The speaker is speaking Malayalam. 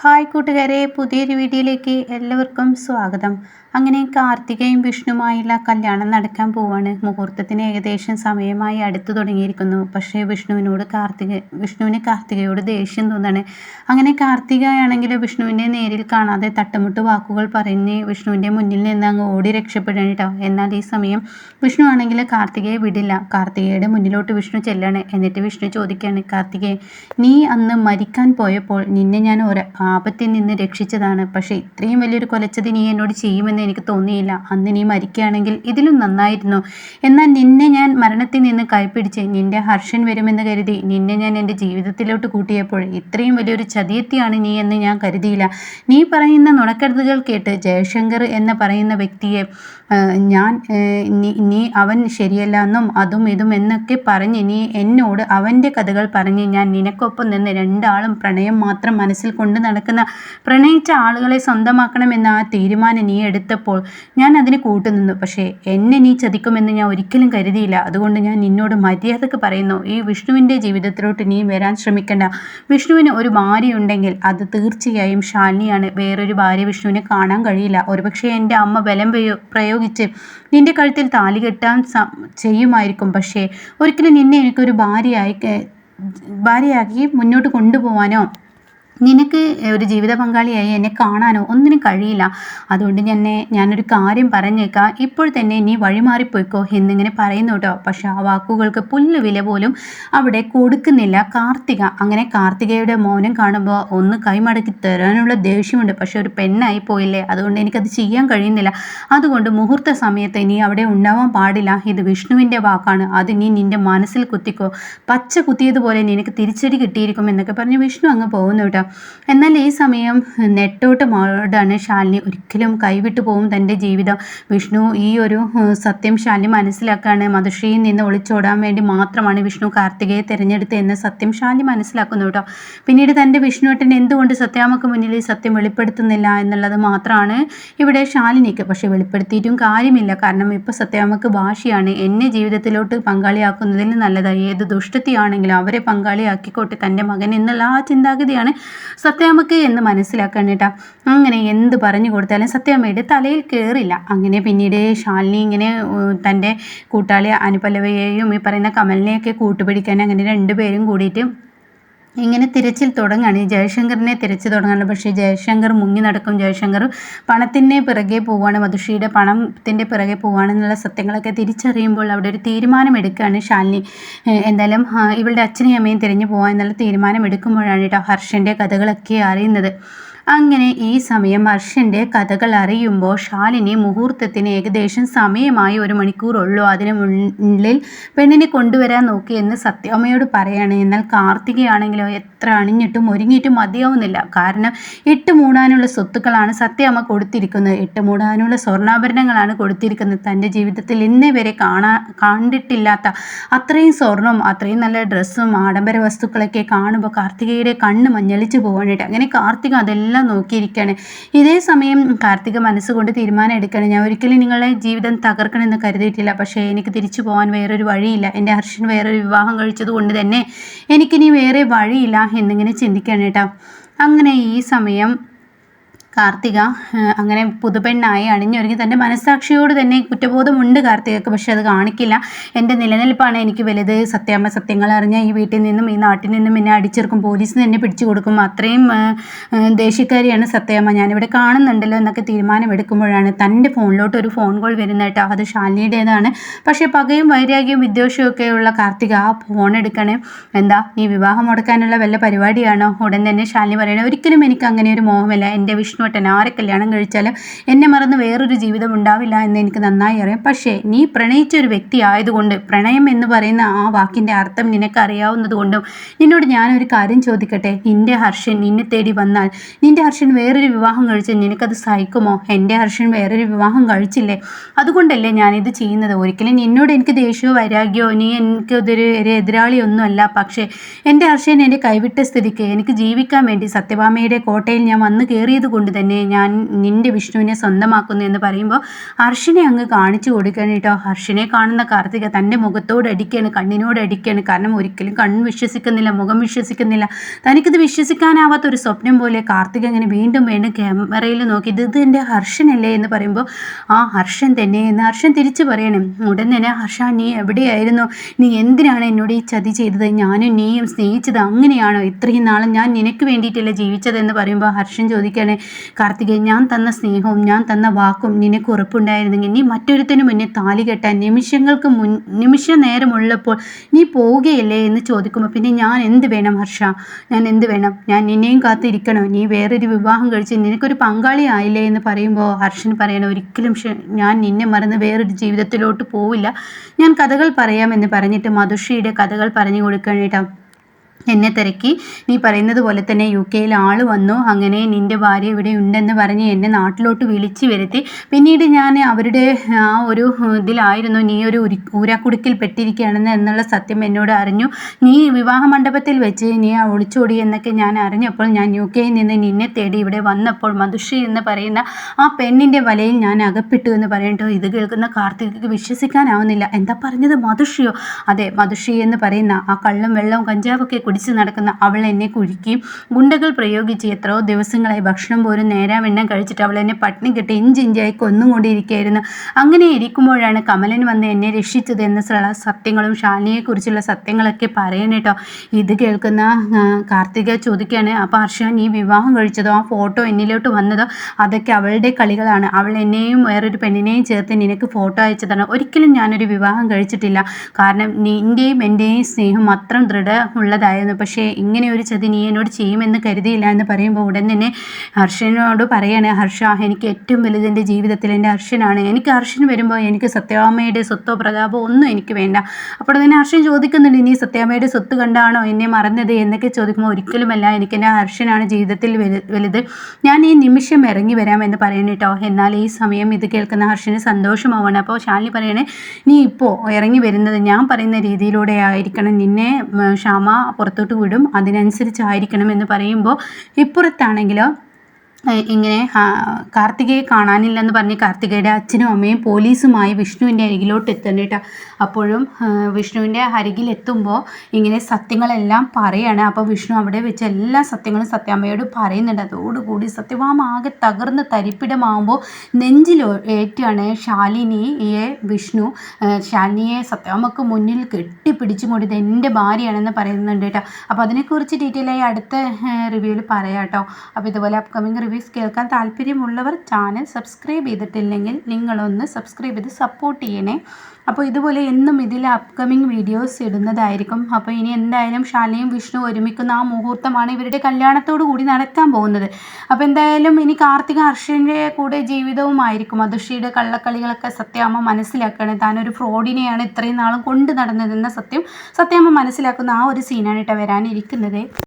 ഹായ് കൂട്ടുകാരെ പുതിയൊരു വീഡിയോയിലേക്ക് എല്ലാവർക്കും സ്വാഗതം. അങ്ങനെ കാർത്തികയും വിഷ്ണുവുമായുള്ള കല്യാണം നടക്കാൻ പോവാണ്. മുഹൂർത്തത്തിന് ഏകദേശം സമയമായി അടുത്തു തുടങ്ങിയിരിക്കുന്നു. പക്ഷേ വിഷ്ണുവിനോട് കാർത്തിക വിഷ്ണുവിന് കാർത്തികയോട് ദേഷ്യം തോന്നാണ്. അങ്ങനെ കാർത്തികയാണെങ്കിൽ വിഷ്ണുവിനെ നേരിൽ കാണാതെ തട്ടുമുട്ട് വാക്കുകൾ പറഞ്ഞ് വിഷ്ണുവിന്റെ മുന്നിൽ നിന്ന് അങ്ങ് ഓടി രക്ഷപ്പെടണം കേട്ടോ എന്നാൽ ഈ സമയം വിഷ്ണു ആണെങ്കിൽ കാർത്തികയെ വിടില്ല. കാർത്തികയുടെ മുന്നിലോട്ട് വിഷ്ണു ചെല്ലാണ്. എന്നിട്ട് വിഷ്ണു ചോദിക്കുകയാണ് കാർത്തികയെ നീ അന്ന് മരിക്കാൻ പോയപ്പോൾ നിന്നെ ഞാൻ ഒരു ആപത്തിൽ നിന്ന് രക്ഷിച്ചതാണ്. പക്ഷേ ഇത്രയും വലിയൊരു കൊലച്ചതി നീ എന്നോട് ചെയ്യുമെന്ന് എനിക്ക് തോന്നിയില്ല. അന്ന് നീ മരിക്കുകയാണെങ്കിൽ ഇതിലും നന്നായിരുന്നു. എന്നാൽ നിന്നെ ഞാൻ മരണത്തിൽ നിന്ന് കൈപ്പിടിച്ച് നിന്റെ ഹർഷൻ വരുമെന്ന് കരുതി നിന്നെ ഞാൻ എന്റെ ജീവിതത്തിലോട്ട് കൂട്ടിയപ്പോൾ ഇത്രയും വലിയൊരു ചതിയെത്തിയാണ് നീ എന്ന് ഞാൻ കരുതിയില്ല. നീ പറയുന്ന നുണക്കരുതുകൾ കേട്ട് ജയശങ്കർ എന്ന് പറയുന്ന വ്യക്തിയെ ഞാൻ നീ അവൻ ശരിയല്ല എന്നും അതും ഇതും എന്നൊക്കെ പറഞ്ഞ് നീ എന്നോട് അവന്റെ കഥകൾ പറഞ്ഞ് ഞാൻ നിനക്കൊപ്പം നിന്ന് രണ്ടാളും പ്രണയം മാത്രം മനസ്സിൽ കൊണ്ട് നടക്കുന്ന പ്രണയിച്ച ആളുകളെ സ്വന്തമാക്കണമെന്ന ആ തീരുമാനം നീ എടുത്തപ്പോൾ ഞാൻ അതിന് കൂട്ടുനിന്നു. പക്ഷേ എന്നെ നീ ചതിക്കുമെന്ന് ഞാൻ ഒരിക്കലും കരുതിയില്ല. അതുകൊണ്ട് ഞാൻ നിന്നോട് മര്യാദയ്ക്ക് പറയുന്നു ഈ വിഷ്ണുവിന്റെ ജീവിതത്തിലോട്ട് നീ വരാൻ ശ്രമിക്കേണ്ട. വിഷ്ണുവിന് ഒരു ഭാര്യയുണ്ടെങ്കിൽ അത് തീർച്ചയായും ശാലിനിയാണ്. വേറൊരു ഭാര്യ വിഷ്ണുവിനെ കാണാൻ കഴിയില്ല. ഒരുപക്ഷെ എന്റെ അമ്മ ബലം പ്രയോഗിച്ച് നിന്റെ കഴുത്തിൽ താലി കെട്ടാൻ ചെയ്യുമായിരിക്കും. പക്ഷേ ഒരിക്കലും നിന്നെ എനിക്കൊരു ഭാര്യയായി ഭാര്യയാക്കി മുന്നോട്ട് കൊണ്ടുപോകാനോ നിനക്ക് ഒരു ജീവിത പങ്കാളിയായി എന്നെ കാണാനോ ഒന്നിനും കഴിയില്ല. അതുകൊണ്ട് തന്നെ ഞാനൊരു കാര്യം പറഞ്ഞേക്കാം. ഇപ്പോൾ തന്നെ നീ വഴിമാറിപ്പോയിക്കോ എന്നിങ്ങനെ പറയുന്നു കേട്ടോ. പക്ഷെ ആ വാക്കുകൾക്ക് പുല്ല് വില പോലും അവിടെ കൊടുക്കുന്നില്ല. കാർത്തിക അങ്ങനെ കാർത്തികയുടെ മൗനം കാണുമ്പോൾ ഒന്ന് കൈമടക്കി തരാനുള്ള ദേഷ്യമുണ്ട്. പക്ഷെ ഒരു പെണ്ണായി പോയില്ലേ? അതുകൊണ്ട് എനിക്കത് ചെയ്യാൻ കഴിയുന്നില്ല. അതുകൊണ്ട് മുഹൂർത്ത സമയത്ത് നീ അവിടെ ഉണ്ടാവാൻ പാടില്ല. ഇത് വിഷ്ണുവിന്റെ വാക്കാണ്. അത് നീ നിന്റെ മനസ്സിൽ കുത്തിക്കോ. പച്ച കുത്തിയതുപോലെ നിനക്ക് തിരിച്ചടി കിട്ടിയിരിക്കും എന്നൊക്കെ പറഞ്ഞ് വിഷ്ണു അങ്ങ് പോകുന്നു കേട്ടോ. എന്നാൽ ഈ സമയം നെട്ടോട്ട് മോടാണ് ശാലിനി ഒരിക്കലും കൈവിട്ടു പോകും തന്റെ ജീവിതം. വിഷ്ണു ഈ ഒരു സത്യം ശാലിനി മനസ്സിലാക്കാണ്. മധുശ്രീയിൽ നിന്ന് ഒളിച്ചോടാൻ വേണ്ടി മാത്രമാണ് വിഷ്ണു കാർത്തികയെ തിരഞ്ഞെടുത്ത് എന്ന് സത്യം ശാലിനി മനസ്സിലാക്കുന്നു കേട്ടോ പിന്നീട് തന്റെ വിഷ്ണുവേട്ടൻ എന്തുകൊണ്ട് സത്യാമക്ക് മുന്നിൽ ഈ സത്യം വെളിപ്പെടുത്തുന്നില്ല എന്നുള്ളത് മാത്രമാണ് ഇവിടെ ശാലിനിക്ക് പക്ഷേ വെളിപ്പെടുത്തിയിട്ടും കാര്യമില്ല. കാരണം ഇപ്പോൾ സത്യാമക്ക് ഭാഷയാണ് എന്നെ ജീവിതത്തിലോട്ട് പങ്കാളിയാക്കുന്നതിൽ നല്ലതായി. ഏത് ദുഷ്ടത്തിയാണെങ്കിലും അവരെ പങ്കാളിയാക്കിക്കോട്ടെ തന്റെ മകൻ എന്നുള്ള ആ ചിന്താഗതിയാണ് സത്യാമ്മക്ക് എന്ന് മനസ്സിലാക്കാൻ കേട്ടാ. അങ്ങനെ എന്ത് പറഞ്ഞു കൊടുത്താലും സത്യാമ്മയുടെ തലയിൽ കയറില്ല അങ്ങനെ പിന്നീട് ശാലിനി ഇങ്ങനെ തന്റെ കൂട്ടാളി അനുപല്ലവയെയും ഈ പറയുന്ന കമലിനെയൊക്കെ കൂട്ടുപിടിക്കാൻ അങ്ങനെ രണ്ടുപേരും കൂടിയിട്ട് ഇങ്ങനെ തിരച്ചിൽ തുടങ്ങുകയാണ് ഈ ജയശങ്കറിനെ തിരച്ചു തുടങ്ങുകയാണ് പക്ഷേ ജയശങ്കർ മുങ്ങി നടക്കും. ജയശങ്കർ പണത്തിന്റെ പിറകെ പോവുകയാണ്. മധുഷിയുടെ പണത്തിന്റെ പിറകെ പോവുകയാണെന്നുള്ള സത്യങ്ങളൊക്കെ തിരിച്ചറിയുമ്പോൾ അവിടെ ഒരു തീരുമാനം എടുക്കുകയാണ് ശാലിനി എന്തായാലും ഇവളുടെ അച്ഛനെയും അമ്മയും തിരിഞ്ഞു പോകാൻ എന്നുള്ള തീരുമാനം എടുക്കുമ്പോഴാണ് കേട്ടോ ഹർഷന്റെ കഥകളൊക്കെ അറിയുന്നത്. അങ്ങനെ ഈ സമയം ഹർഷന്റെ കഥകൾ അറിയുമ്പോൾ ഷാലിനി മുഹൂർത്തത്തിന് ഏകദേശം സമയമായി ഒരു മണിക്കൂറുള്ളൂ അതിന് മുന്നിൽ പെണ്ണിനെ കൊണ്ടുവരാൻ നോക്കി എന്ന് സത്യാമ്മയോട് പറയാണ്. എന്നാൽ കാർത്തികയാണെങ്കിലോ എത്ര അണിഞ്ഞിട്ടും ഒരുങ്ങിയിട്ടും മതിയാവുന്നില്ല. കാരണം ഇട്ട് മൂടാനുള്ള സ്വത്തുക്കളാണ് സത്യാമ്മ കൊടുത്തിരിക്കുന്നത്. ഇട്ട് മൂടാനുള്ള സ്വർണാഭരണങ്ങളാണ് കൊടുത്തിരിക്കുന്നത്. തന്റെ ജീവിതത്തിൽ ഇന്നേ വരെ കാണാ കണ്ടിട്ടില്ലാത്ത അത്രയും സ്വർണവും അത്രയും നല്ല ഡ്രസ്സും ആഡംബര വസ്തുക്കളൊക്കെ കാണുമ്പോൾ കാർത്തികയുടെ കണ്ണ് മഞ്ഞളിച്ച് പോകാനായിട്ട്. അങ്ങനെ കാർത്തിക അതെല്ലാം എല്ലാം നോക്കിയിരിക്കുകയാണ് ഇതേ സമയം കാർത്തിക മനസ്സുകൊണ്ട് തീരുമാനം എടുക്കുകയാണ്. ഞാൻ ഒരിക്കലും നിങ്ങളെ ജീവിതം തകർക്കണമെന്ന് കരുതിയിട്ടില്ല. പക്ഷേ എനിക്ക് തിരിച്ചു പോകാൻ വേറൊരു വഴിയില്ല. എന്റെ ഹർഷൻ വേറൊരു വിവാഹം കഴിച്ചത് കൊണ്ട് തന്നെ എനിക്കിനി വേറെ വഴിയില്ല എന്നിങ്ങനെ ചിന്തിക്കുകയാണ് കേട്ടോ. അങ്ങനെ ഈ സമയം കാർത്തിക അങ്ങനെ പുതുപെണ്ണായി അണിഞ്ഞൊരുങ്ങി തന്റെ മനസ്സാക്ഷിയോട് തന്നെ കുറ്റബോധമുണ്ട് കാർത്തികക്ക്. പക്ഷെ അത് കാണിക്കില്ല. എന്റെ നിലനിൽപ്പാണ് എനിക്ക് വലുത്. സത്യാമ്മ സത്യങ്ങൾ അറിഞ്ഞ ഈ വീട്ടിൽ നിന്നും ഈ നാട്ടിൽ നിന്നും എന്നെ അടിച്ചെടുക്കും. പോലീസ് തന്നെ പിടിച്ചു കൊടുക്കും. അത്രയും ദേഷ്യക്കാരിയാണ് സത്യാമ്മ. ഞാനിവിടെ കാണുന്നുണ്ടല്ലോ എന്നൊക്കെ തീരുമാനമെടുക്കുമ്പോഴാണ് തന്റെ ഫോണിലോട്ട് ഒരു ഫോൺ കോൾ വരുന്ന കേട്ടോ. അത് ശാലിനിയുടേതാണ്. പക്ഷേ പകയും വൈരാഗ്യവും വിദ്വേഷവും ഒക്കെയുള്ള കാർത്തിക ആ ഫോൺ എടുക്കണേ. എന്താ ഈ വിവാഹം മുടക്കാനുള്ള വല്ല പരിപാടിയാണോ? ഉടൻ തന്നെ ശാലിനി പറയണേ ഒരിക്കലും എനിക്ക് അങ്ങനെ ഒരു മോഹമില്ല. എന്റെ വിഷ്ണു വിഷ്ണുവട്ടൻ ആരെ കല്യാണം കഴിച്ചാലും എന്നെ മറന്ന് വേറൊരു ജീവിതം ഉണ്ടാവില്ല എന്ന് എനിക്ക് നന്നായി അറിയാം. പക്ഷേ നീ പ്രണയിച്ച ഒരു വ്യക്തി ആയതുകൊണ്ട് പ്രണയം എന്ന് പറയുന്ന ആ വാക്കിന്റെ അർത്ഥം നിനക്ക് അറിയാവുന്നതുകൊണ്ടും നിന്നോട് ഞാനൊരു കാര്യം ചോദിക്കട്ടെ? നിന്റെ ഹർഷൻ നിന്നെ തേടി വന്നാൽ നിന്റെ ഹർഷൻ വേറൊരു വിവാഹം കഴിച്ച് നിനക്കത് സഹിക്കുമോ? എന്റെ ഹർഷൻ വേറൊരു വിവാഹം കഴിച്ചില്ലേ? അതുകൊണ്ടല്ലേ ഞാനിത് ചെയ്യുന്നത്. ഒരിക്കലും നിന്നോട് എനിക്ക് ദേഷ്യമോ വൈരാഗ്യമോ നീ എനിക്കതൊരു ഒരു എതിരാളിയൊന്നുമല്ല. പക്ഷേ എന്റെ ഹർഷൻ എന്റെ കൈവിട്ട സ്ഥിതിക്ക് എനിക്ക് ജീവിക്കാൻ വേണ്ടി സത്യഭാമയുടെ കോട്ടയിൽ ഞാൻ വന്ന് കയറിയത് കൊണ്ട് തന്നെ ഞാൻ നിന്റെ വിഷ്ണുവിനെ സ്വന്തമാക്കുന്നു എന്ന് പറയുമ്പോൾ ഹർഷിനെ അങ്ങ് കാണിച്ചു കൊടുക്കണം കേട്ടോ. ഹർഷിനെ കാണുന്ന കാർത്തിക തന്റെ മുഖത്തോട് അടിക്കുകയാണ് കണ്ണിനോട് അടിക്കുകയാണ്. കാരണം ഒരിക്കലും കണ്ണ് വിശ്വസിക്കുന്നില്ല മുഖം വിശ്വസിക്കുന്നില്ല. തനിക്കിത് വിശ്വസിക്കാനാവാത്ത ഒരു സ്വപ്നം പോലെ കാർത്തിക ഇങ്ങനെ വീണ്ടും വീണ്ടും ക്യാമറയിൽ നോക്കി ഇത് ഇത് എന്റെ ഹർഷനല്ലേ എന്ന് പറയുമ്പോൾ ആ ഹർഷൻ തന്നെ എന്ന് ഹർഷൻ തിരിച്ചു പറയണം ഉടൻ തന്നെ ഹർഷ നീ എവിടെയായിരുന്നു? നീ എന്തിനാണ് എന്നോട് ഈ ചതി ചെയ്തത്? ഞാനും നീയും സ്നേഹിച്ചത് അങ്ങനെയാണോ? ഇത്രയും നാളും ഞാൻ നിനക്ക് വേണ്ടിയിട്ടല്ലേ ജീവിച്ചതെന്ന് പറയുമ്പോൾ ഹർഷൻ ചോദിക്കുകയാണ് കാർത്തികേയൻ ഞാൻ തന്ന സ്നേഹവും ഞാൻ തന്ന വാക്കും നിനക്ക് ഉറപ്പുണ്ടായിരുന്നെങ്കിൽ നീ മറ്റൊരുത്തിന് മുന്നേ താലി കെട്ടാൻ നിമിഷങ്ങൾക്ക് മുൻ നിമിഷ നേരമുള്ളപ്പോൾ നീ പോവുകയല്ലേ എന്ന് ചോദിക്കുമ്പോൾ പിന്നെ ഞാൻ എന്ത് വേണം ഹർഷ? ഞാൻ എന്ത് വേണം? ഞാൻ നിന്നെയും കാത്തിരിക്കണോ? നീ വേറൊരു വിവാഹം കഴിച്ച് നിനക്കൊരു പങ്കാളി ആയില്ലേ എന്ന് പറയുമ്പോൾ ഹർഷൻ പറയണം ഒരിക്കലും ഞാൻ നിന്നെ മറന്ന് വേറൊരു ജീവിതത്തിലോട്ട് പോവില്ല. ഞാൻ കഥകൾ പറയാമെന്ന് പറഞ്ഞിട്ട് മധുഷിയുടെ കഥകൾ പറഞ്ഞു കൊടുക്കണം എന്നെ തിരക്കി. നീ പറയുന്നത് പോലെ തന്നെ യു കെയിൽ ആൾ വന്നു. അങ്ങനെ നിന്റെ ഭാര്യ ഇവിടെ ഉണ്ടെന്ന് പറഞ്ഞ് എന്നെ നാട്ടിലോട്ട് വിളിച്ചു വരുത്തി. പിന്നീട് ഞാൻ അവരുടെ ആ ഒരു ഇതിലായിരുന്നു. നീ ഒരു ഊരാക്കുടുക്കിൽ പെട്ടിരിക്കുകയാണെന്ന് എന്നുള്ള സത്യം എന്നോട് അറിഞ്ഞു. നീ വിവാഹ മണ്ഡപത്തിൽ വെച്ച് നീ ഒളിച്ചോടി എന്നൊക്കെ ഞാൻ അറിഞ്ഞപ്പോൾ ഞാൻ യു കെയിൽ നിന്ന് നിന്നെ തേടി ഇവിടെ വന്നപ്പോൾ മധുശ്രീ എന്ന് പറയുന്ന ആ പെണ്ണിന്റെ വലയിൽ ഞാൻ അകപ്പെട്ടു എന്ന് പറയട്ടോ ഇത് കേൾക്കുന്ന കാർത്തികക്ക് വിശ്വസിക്കാനാവുന്നില്ല. എന്താ പറഞ്ഞത് മധുഷിയോ അതെ മധുഷി എന്ന് പറയുന്ന ആ കള്ളും വെള്ളവും കഞ്ചാവൊക്കെ കുടിച്ച് നടക്കുന്ന അവൾ എന്നെ കുഴുക്കി. ഗുണ്ടകൾ പ്രയോഗിച്ച് എത്രയോ ദിവസങ്ങളായി ഭക്ഷണം പോലും നേരാവണ്ണം കഴിച്ചിട്ട് അവൾ എന്നെ പട്ടിണി കെട്ടി ഇഞ്ചിഞ്ചായി കൊന്നുകൊണ്ടിരിക്കുകയായിരുന്നു. അങ്ങനെ ഇരിക്കുമ്പോഴാണ് കമലൻ വന്ന് എന്നെ രക്ഷിച്ചത് എന്ന സത്യങ്ങളും ഷാലിനിയെക്കുറിച്ചുള്ള സത്യങ്ങളൊക്കെ പറയാനേട്ടോ ഇത് കേൾക്കുന്ന കാർത്തിക ചോദിക്കുകയാണ് അപ്പോൾ ഹർഷ നീ വിവാഹം കഴിച്ചതോ? ആ ഫോട്ടോ എന്നിലോട്ട് വന്നതോ? അതൊക്കെ അവളുടെ കളികളാണ്. അവൾ എന്നെയും വേറൊരു പെണ്ണിനെയും ചേർത്ത് നിനക്ക് ഫോട്ടോ അയച്ചതാണ്. ഒരിക്കലും ഞാനൊരു വിവാഹം കഴിച്ചിട്ടില്ല. കാരണം നിന്റെയും എന്റെയും സ്നേഹം അത്ര ദൃഢ ഉണ്ടായിരുന്നു പക്ഷേ ഇങ്ങനെ ഒരു ചതി നീ എന്നോട് ചെയ്യുമെന്ന് കരുതിയില്ല എന്ന് പറയുമ്പോൾ ഉടൻ തന്നെ ഹർഷനോട് പറയാണ് ഹർഷ എനിക്ക് ഏറ്റവും വലുത് എന്റെ ജീവിതത്തിൽ എന്റെ ഹർഷനാണ് എനിക്ക് ഹർഷൻ വരുമ്പോൾ എനിക്ക് സത്യാമ്മയുടെ സ്വത്തോ പ്രതാപോ ഒന്നും എനിക്ക് വേണ്ട. അപ്പോൾ തന്നെ ഹർഷൻ ചോദിക്കുന്നുണ്ട് നീ സത്യാമ്മയുടെ സ്വത്ത് കണ്ടാണോ എന്നെ മറന്നത്? എന്നൊക്കെ ചോദിക്കുമ്പോൾ ഒരിക്കലുമല്ല എനിക്ക് എന്റെ ഹർഷനാണ് ജീവിതത്തിൽ വലുത്. ഞാൻ ഈ നിമിഷം ഇറങ്ങി വരാമെന്ന് പറയുന്നു കേട്ടോ. എന്നാൽ ഈ സമയം ഇത് കേൾക്കുന്ന ഹർഷന് സന്തോഷമാവാണ്. അപ്പോൾ ശാലിനി പറയണേ നീ ഇപ്പോൾ ഇറങ്ങി വരുന്നത് ഞാൻ പറയുന്ന രീതിയിലൂടെ ആയിരിക്കണം. നിന്നെ ക്ഷാമ പുറത്തോട്ട് വിടും. അതിനനുസരിച്ചായിരിക്കണം എന്ന് പറയുമ്പോൾ ഇപ്പുറത്താണെങ്കിലോ ഇങ്ങനെ കാർത്തികയെ കാണാനില്ലെന്ന് പറഞ്ഞ് കാർത്തികയുടെ അച്ഛനും അമ്മയും പോലീസുമായി വിഷ്ണുവിന്റെ അരികിലോട്ട് എത്തുന്നുണ്ട് അപ്പോഴും വിഷ്ണുവിന്റെ അരികിൽ എത്തുമ്പോൾ ഇങ്ങനെ സത്യങ്ങളെല്ലാം പറയാണ്. അപ്പോൾ വിഷ്ണു അവിടെ വെച്ച് എല്ലാ സത്യങ്ങളും സത്യാമ്മയോട് പറയുന്നുണ്ട്. അതോടുകൂടി സത്യഭാമ ആകെ തകർന്ന് തരിപ്പിടമാകുമ്പോൾ നെഞ്ചിൽ ഏറ്റാണ് ശാലിനിയെ വിഷ്ണു. ശാലിനിയെ സത്യാമ്മക്ക് മുന്നിൽ കെട്ടിപ്പിടിച്ചും കൊണ്ട് ഇത് എന്റെ ഭാര്യയാണെന്ന് പറയുന്നുണ്ട് കേട്ടോ. അപ്പോൾ അതിനെക്കുറിച്ച് ഡീറ്റെയിൽ ആയി അടുത്ത റിവ്യൂവിൽ പറയാം കേട്ടോ അപ്പോൾ ഇതുപോലെ അപ്കമിങ് റിവ്യൂസ് കേൾക്കാൻ താല്പര്യമുള്ളവർ ചാനൽ സബ്സ്ക്രൈബ് ചെയ്തിട്ടില്ലെങ്കിൽ നിങ്ങളൊന്ന് സബ്സ്ക്രൈബ് ചെയ്ത് സപ്പോർട്ട് ചെയ്യണേ. അപ്പോൾ ഇതുപോലെ എന്നും ഇതിൽ അപ്കമിങ് വീഡിയോസ് ഇടുന്നതായിരിക്കും. അപ്പോൾ ഇനി എന്തായാലും ശാലയും വിഷ്ണു ഒരുമിക്കുന്ന ആ മുഹൂർത്തമാണ് ഇവരുടെ കല്യാണത്തോടു കൂടി നടക്കാൻ പോകുന്നത്. അപ്പോൾ എന്തായാലും ഇനി കാർത്തിക ഹർഷന്റെ കൂടെ ജീവിതവുമായിരിക്കും അതുഷിയുടെ കള്ളക്കളികളൊക്കെ സത്യാമ്മ മനസ്സിലാക്കുകയാണ് താനൊരു ഫ്രോഡിനെയാണ് ഇത്രയും നാളും കൊണ്ട് നടന്നതെന്ന സത്യം സത്യാമ്മ മനസ്സിലാക്കുന്ന ആ ഒരു സീനാണ് കേട്ടോ വരാനിരിക്കുന്നത്.